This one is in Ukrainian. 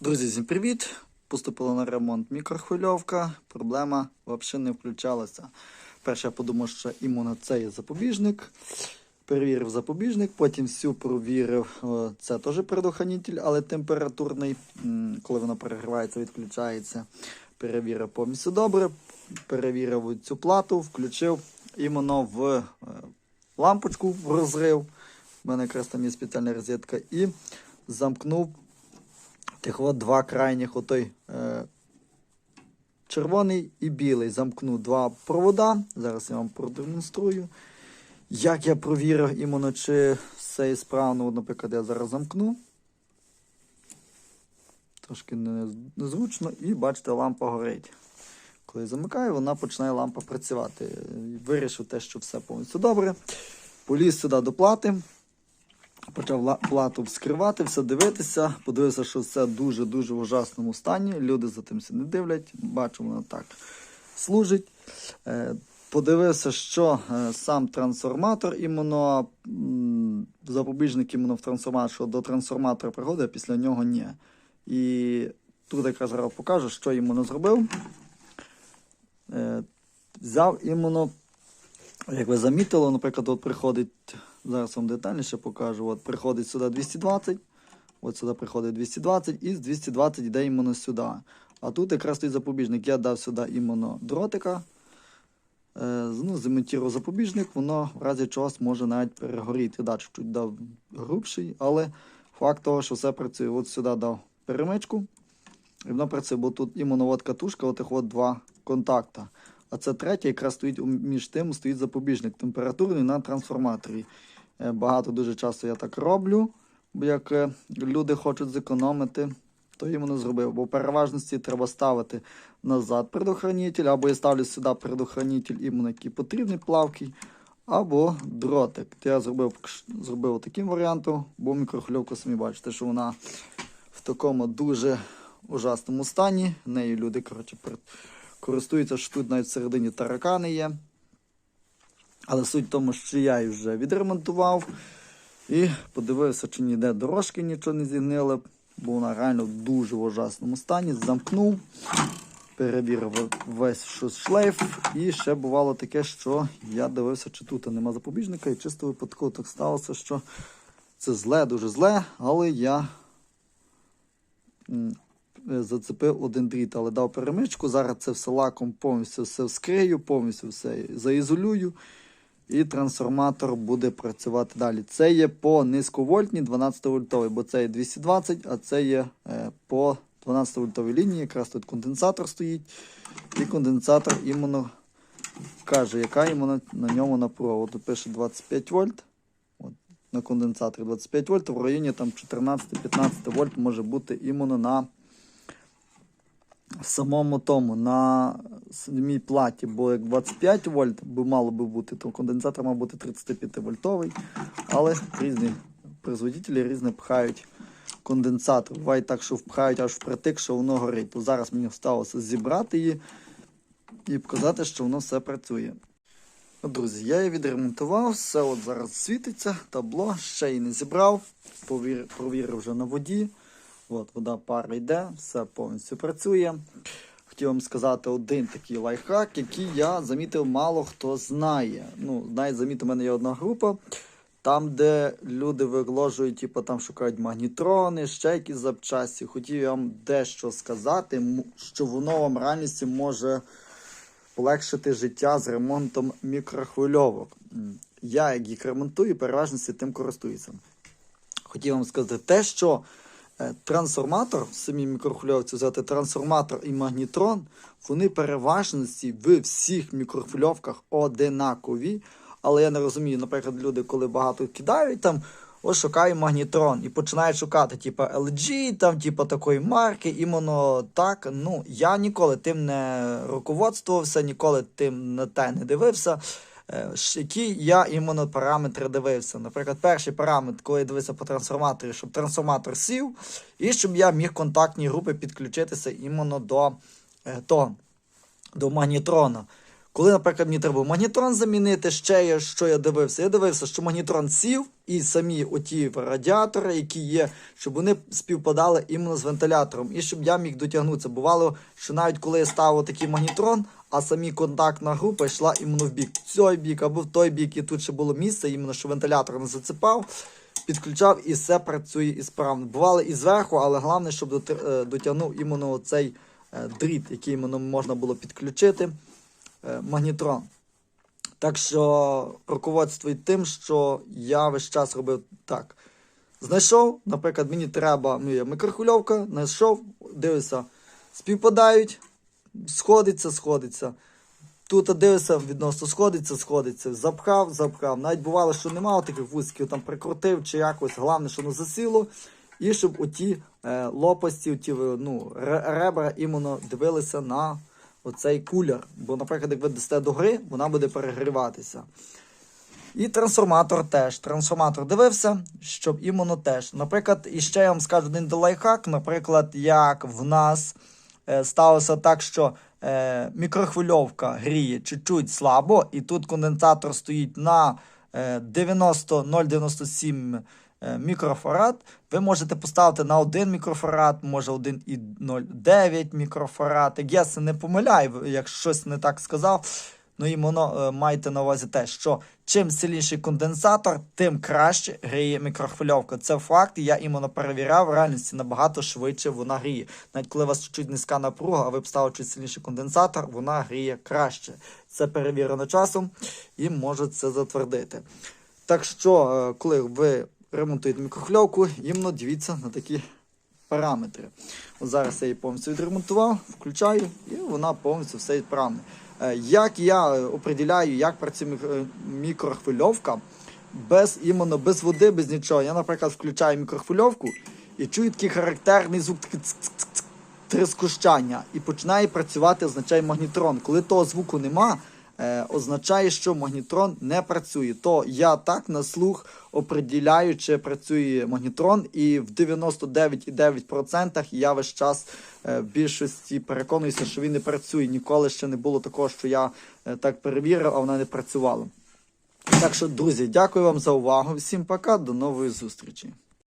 Друзі, всім привіт! Поступила на ремонт мікрохвильовка. Проблема взагалі не включалася. Перше я подумав, що іменно це є запобіжник. Перевірив запобіжник, потім всю провірив. Це теж предохранитель, але температурний. Коли воно перегрівається, відключається. Перевірив повністю добре. Перевірив цю плату, включив іменно в е, лампочку в розрив. У мене якраз там є спеціальна розетка. І замкнув Тих от два крайніх, отой е, червоний і білий. Замкну два провода. Зараз я вам продемонструю. Як я провірив іменно, чи все ісправно, От, наприклад, я зараз замкну. Трошки незручно, і бачите, лампа горить. Коли замикаю, вона починає лампа працювати. Вирішив те, що все повністю добре. Поліз сюди до плати. Почав плату вскривати, все дивитися. Подивився, що все дуже-дуже в ужасному стані. Люди за тим все не дивлять. Бачу, воно так служить. Е, Подивився, що е, сам трансформатор іменно запобіжник іменно в трансформатор, що до трансформатора приходить, а після нього ні. І тут якраз зараз покажу, що іменно зробив. Е, Взяв іменно як ви замітили, наприклад, от приходить, зараз вам детальніше покажу, от приходить сюди 220, от сюди приходить 220, і з 220 йде іменно сюди. А тут якраз стоїть запобіжник. Я дав сюди іменно дротика, е, ну, зимонтував запобіжник, воно в разі чогось може навіть перегоріти. Да, чуть дав грубший, але факт того, що все працює. От сюди дав перемичку, і воно працює, бо тут іменно от катушка, отих от два контакта. А це третє, якраз стоїть між тим, стоїть запобіжник температурний на трансформаторі. Е, Багато дуже часто я так роблю, бо як е, люди хочуть зекономити, то їм не зробив. Бо в переважності треба ставити назад предохранитель, або я ставлю сюди предохранитель іменно який потрібний плавкий, або дротик. То я зробив, зробив таким варіантом, бо мікрохвильовку самі бачите, що вона в такому дуже ужасному стані. Нею люди, коротше, пер- користуються, що тут навіть всередині таракани є. Але суть в тому, що я її вже відремонтував і подивився, чи ніде дорожки нічого не зігнили, бо вона реально в дуже ужасному стані. Замкнув, перевірив весь шлейф. І ще бувало таке, що я дивився, чи тут нема запобіжника, і чисто випадково так сталося, що це зле, дуже зле, але я зацепив один дріт, але дав перемичку. Зараз це все лаком повністю все вскрию, повністю все заізолюю. І трансформатор буде працювати далі. Це є по низьковольтній 12 вольтовій, бо це є 220, а це є е, по 12 вольтовій лінії. Якраз тут конденсатор стоїть. І конденсатор іменно каже, яка іменно на ньому напруга. Тут пише 25 вольт. От, на конденсаторі 25 вольт, в районі там 14-15 вольт може бути іменно на самому тому, на самій платі, бо як 25 вольт би мало би бути, то конденсатор мав бути 35 вольтовий, але різні производителі різне пхають конденсатор. Буває так, що впхають аж впритик, що воно горить. То зараз мені сталося зібрати її і показати, що воно все працює. Друзі, я її відремонтував, все от зараз світиться, табло, ще її не зібрав, провірив вже на воді. От, вода пара йде, все повністю працює. Хотів вам сказати один такий лайфхак, який я замітив, мало хто знає. Ну, навіть замітив, у мене є одна група, там, де люди виложують, типу, там шукають магнітрони, ще якісь запчасті. Хотів вам дещо сказати, що воно вам реальності може полегшити життя з ремонтом мікрохвильовок. Я, як їх ремонтую, переважно тим користуюся. Хотів вам сказати те, що трансформатор, в самій мікрохвильовці взяти трансформатор і магнітрон, вони переважності в всіх мікрохвильовках одинакові. Але я не розумію, наприклад, люди, коли багато кидають там, ось шукаю магнітрон і починають шукати, типу, LG, там, типу, такої марки, іменно так. Ну, я ніколи тим не руководствувався, ніколи тим на те не дивився. Е, Які я іменно параметри дивився. Наприклад, перший параметр, коли я дивився по трансформаторі, щоб трансформатор сів, і щоб я міг контактні групи підключитися іменно до е, до магнітрона. Коли, наприклад, мені треба магнітрон замінити, ще я, що я дивився? Я дивився, що магнітрон сів, і самі оті радіатори, які є, щоб вони співпадали іменно з вентилятором, і щоб я міг дотягнутися. Бувало, що навіть коли я ставив такий магнітрон, а самі контактна група йшла іменно в бік, в цей бік або в той бік, і тут ще було місце, іменно що вентилятор не зацепав. Підключав і все працює ісправно. Бувало і зверху, але головне, щоб е, дотягнув іменно цей дріт, який іменно можна було підключити, е, магнітрон. Так що руководствуй тим, що я весь час робив так. Знайшов, наприклад, мені треба ну, є знайшов, дивився, співпадають, сходиться, сходиться. Тут дивишся, відносно сходиться, сходиться. Запхав, запхав. Навіть бувало, що немає таких вузьків, там прикрутив чи якось. Головне, що воно засіло. І щоб оті е, лопасті, оті, ну, ребра іменно дивилися на оцей кулер. Бо, наприклад, як ви дасте до гри, вона буде перегріватися. І трансформатор теж. Трансформатор дивився, щоб іменно теж. Наприклад, і ще я вам скажу один лайфхак. Наприклад, як в нас сталося так, що е, мікрохвильовка гріє чуть-чуть слабо, і тут конденсатор стоїть на е, 90 0,97 е, мікрофарад. Ви можете поставити на 1 мікрофарад, може 1,09 мікрофарад. Як я це не помиляю, як щось не так сказав. Ну і воно е, майте на увазі те, що чим сильніший конденсатор, тим краще гріє мікрохвильовка. Це факт, я іменно перевіряв, в реальності набагато швидше вона гріє. Навіть коли у вас чуть низька напруга, а ви б ставили чуть сильніший конденсатор, вона гріє краще. Це перевірено часом і можу це затвердити. Так що, е, коли ви ремонтуєте мікрохвильовку, іменно дивіться на такі параметри. От зараз я її повністю відремонтував, включаю, і вона повністю все відправна. Е, Як я е, определяю, як працює е, мікрохвильовка, без іменно без води, без нічого. Я, наприклад, включаю мікрохвильовку і чую такий характерний звук такий ц -ц -ц -ц -ц, трискущання І починає працювати, означає магнітрон. Коли того звуку нема, е, означає, що магнітрон не працює. То я так на слух определяю, чи працює магнітрон, і в 99,9% я весь час е, в більшості переконуюся, що він не працює. Ніколи ще не було такого, що я е, так перевірив, а вона не працювала. Так що, друзі, дякую вам за увагу. Всім пока, до нової зустрічі.